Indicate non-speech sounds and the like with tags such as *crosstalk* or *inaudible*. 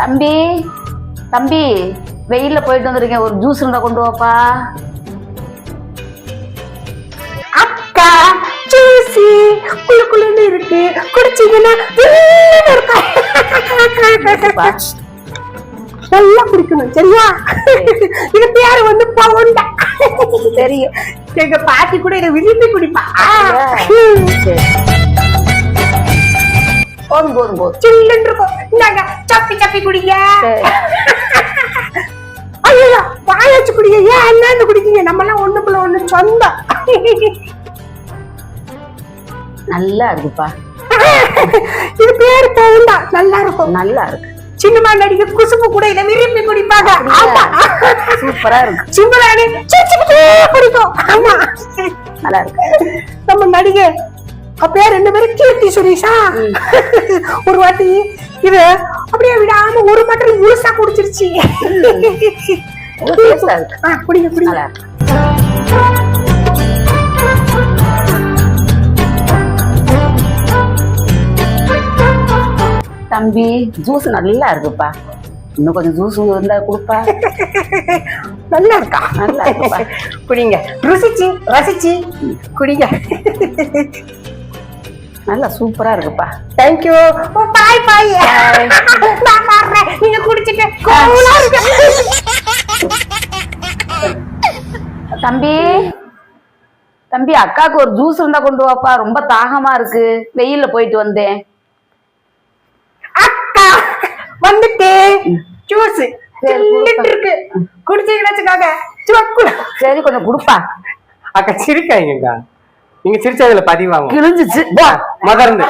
தம்பி தம்பி வெயில்ல போயிட்டு வந்திருக்கேன். ஒரு ஜூஸ் இருந்தா கொண்டு வாப்பா. அக்கா ஜூசி குளு குளுன்னு இருக்கு. குடிச்சீங்கன்னா. நல்லா குடிக்கணும் சரியா? இது பேரு வந்து பவுண்டா தெரியும். எங்க பாட்டி கூட இதை விரும்பி குடிப்பா. போதும் போதும் போதும். சில்லுன்னு இருக்கும். இந்தாங்க. வச்சு குடிங்க. ஏன் என்னன்னு குடிக்கீங்க நம்ம எல்லாம் ஒண்ணுக்குள்ள ஒண்ணு சொந்தம். நல்லா இருக்குப்பா. இது பேரு பவுண்டா நல்லா இருக்கும். நல்லா இருக்கு. சின்னமா நடிகை குசும்பு கூட இதை விரும்பி குடிப்பாங்க. ஆமா. சூப்பரா இருக்கு. சிரிச்சுக்கிட்டே குடிக்கும். ஆமா. நல்லா இருக்கு. நம்ம நடிகை பேர் ரெண்டு பேரும் கீர்த்தி சுரேஷா. ஒரு வாட்டி இது அப்படியே விடாம ஒரு மட்டும் முழுசா குடிச்சிருச்சு. டேஸ்டா இருக்கு. ஆ, குடிங்க குடிங்க. தம்பி ஜூஸ் நல்லா இருக்குப்பா. இன்னும் கொஞ்சம் ஜூஸ் இருந்தா கொடுப்பா. *laughs* நல்லா இருக்கா? நல்லா இருக்குப்பா. குடிங்க. ருசிச்சு ரசிச்சு குடிங்க. நல்லா சூப்பரா இருக்குப்பா. தேங்க்யூ பாய் பாய் நான் வர்றேன். நீங்க குடிச்சிட்டு கூலா இருக்க தம்பி. தம்பி அக்காவுக்கு ஒரு ஜூஸ் இருந்தா கொண்டு வாப்பா. ரொம்ப தாகமா இருக்கு. வெயில்ல போயிட்டு வந்தேன். அக்கா வந்துட்டு. ஜூஸ் இருக்கு. குடிச்சீங்கன்னு வச்சுக்கோங்க சுவக்குல சரி கொஞ்சம் கொடுப்பா. அக்கா சிரிக்காதீங்கக்கா. நீங்க சிரிச்சதுல பதிவாகும். கிழிஞ்சிச்சு. மதர்ந்து